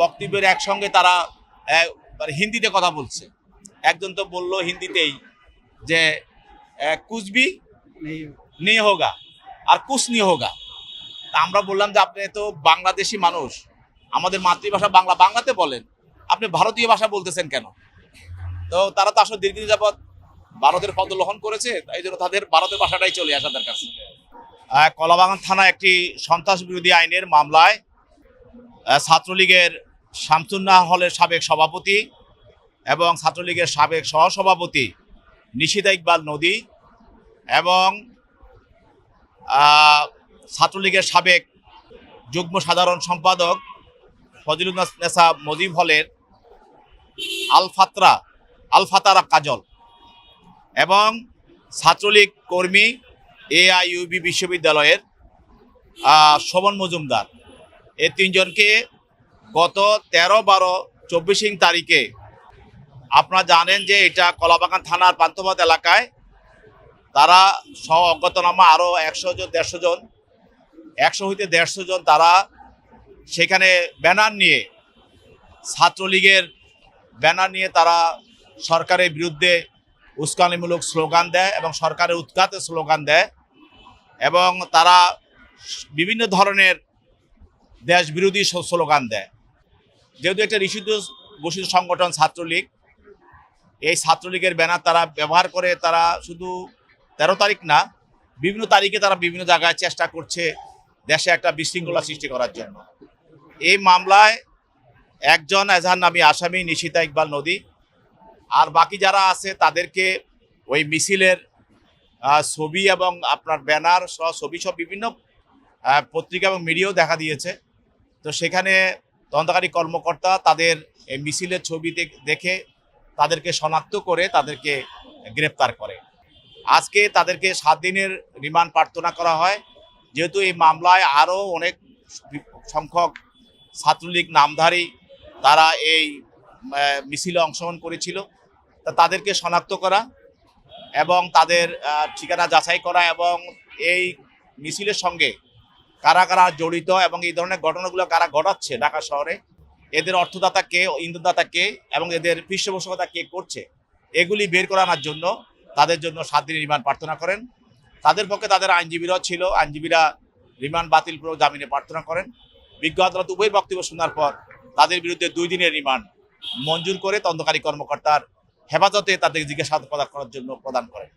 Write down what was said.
বক্তব্যের একসঙ্গে তারা মানে হিন্দিতে কথা বলছে। একজন তো বলল হিন্দিতেই যে কুচবি নিয়ে হোগা আর কুছ নিয়ে হোগা তা আমরা বললাম যে, আপনি তো বাংলাদেশি মানুষ, আমাদের মাতৃভাষা বাংলা, বাংলাতে বলেন, আপনি ভারতীয় ভাষা বলতেছেন কেন? তো তারা তো আসলে দীর্ঘদিন যাবৎ ভারতের পদলোহন করেছে এই জন্য তাদের ভারতের ভাষাটাই চলে আসে তাদের কাছে। কলাবাগান থানা একটি সন্ত্রাস বিরোধী আইনের মামলায় ছাত্রলীগের শামসুন্নাহ হলের সাবেক সভাপতি এবং ছাত্রলীগের সাবেক সহসভাপতি নিশিতা ইকবাল নদী এবং ছাত্রলীগের সাবেক যুগ্ম সাধারণ সম্পাদক ফজিলুল নেসা মজিব হলের আলফাতরা, আলফাতারা কাজল এবং ছাত্রলীগ কর্মী এআইইউবি বিশ্ববিদ্যালয়ের শোভন মজুমদার। এই তিনজনকে গত তেরো, বারো, চব্বিশ তারিখে আপনারা জানেন যে এটা কলাবাগান থানার পান্থপথ এলাকায়। তারা সহ অজ্ঞাতনামা আরও একশো জন, দেড়শো জন, একশো হইতে দেড়শো জন তারা সেখানে ব্যানার নিয়ে, ছাত্রলীগের ব্যানার নিয়ে তারা সরকারের বিরুদ্ধে উস্কানিমূলক স্লোগান দেয় এবং সরকারের উৎখাতে স্লোগান দেয় এবং তারা বিভিন্ন ধরনের দেশ বিরোধী স্লোগান দেয়। যেহেতু একটা নিষিদ্ধ ঘোষিত সংগঠন ছাত্রলীগ, এই ছাত্রলীগের ব্যানার তারা ব্যবহার করে, তারা শুধু তেরো তারিখ না, বিভিন্ন তারিখে তারা বিভিন্ন জায়গায় চেষ্টা করছে দেশে একটা বিশৃঙ্খলা সৃষ্টি করার জন্য। এই মামলায় একজন এজাহার নামী আসামি নিশিতা ইকবাল নদী আর বাকি যারা আছে তাদেরকে ওই মিছিলের ছবি এবং আপনার ব্যানার সহ ছবি সব বিভিন্ন পত্রিকা এবং মিডিয়াও দেখা দিয়েছে। তো সেখানে তদন্তকারী কর্মকর্তা তাদের মিছিলের ছবি দেখ- তাদেরকে শনাক্ত করে তাদেরকে গ্রেপ্তার করে। আজকে তাদেরকে সাত দিনের রিমান্ড প্রার্থনা করা হয়। যেহেতু এই মামলায় আরও অনেক সংখ্যক ছাত্রলীগ নামধারী তারা এই মিছিলে অংশগ্রহণ করেছিল। তা তাদেরকে শনাক্ত করা এবং তাদের ঠিকানা যাচাই করা এবং এই মিছিলের সঙ্গে কারা কারা জড়িত এবং এই ধরনের ঘটনাগুলো কারা ঘটাচ্ছে ঢাকা শহরে? এদের অর্থদাতা কে, ইন্ধনদাতা কে এবং এদের পৃষ্ঠপোষকতা কে করছে? এগুলি বের করানোর জন্য তাদের জন্য সাত দিনের রিমান্ড প্রার্থনা করেন। তাদের পক্ষে তাদের আইনজীবীরাও ছিল। আইনজীবীরা রিমান্ড বাতিল করে জামিনে প্রার্থনা করেন। বিজ্ঞ আদালত উভয়ের বক্তব্য শোনার পর তাদের বিরুদ্ধে দুই দিনের রিমান্ড মঞ্জুর করে তদন্তকারী কর্মকর্তার হেফাজতে তাদের জিজ্ঞাসাবাদ করার জন্য প্রদান করেন।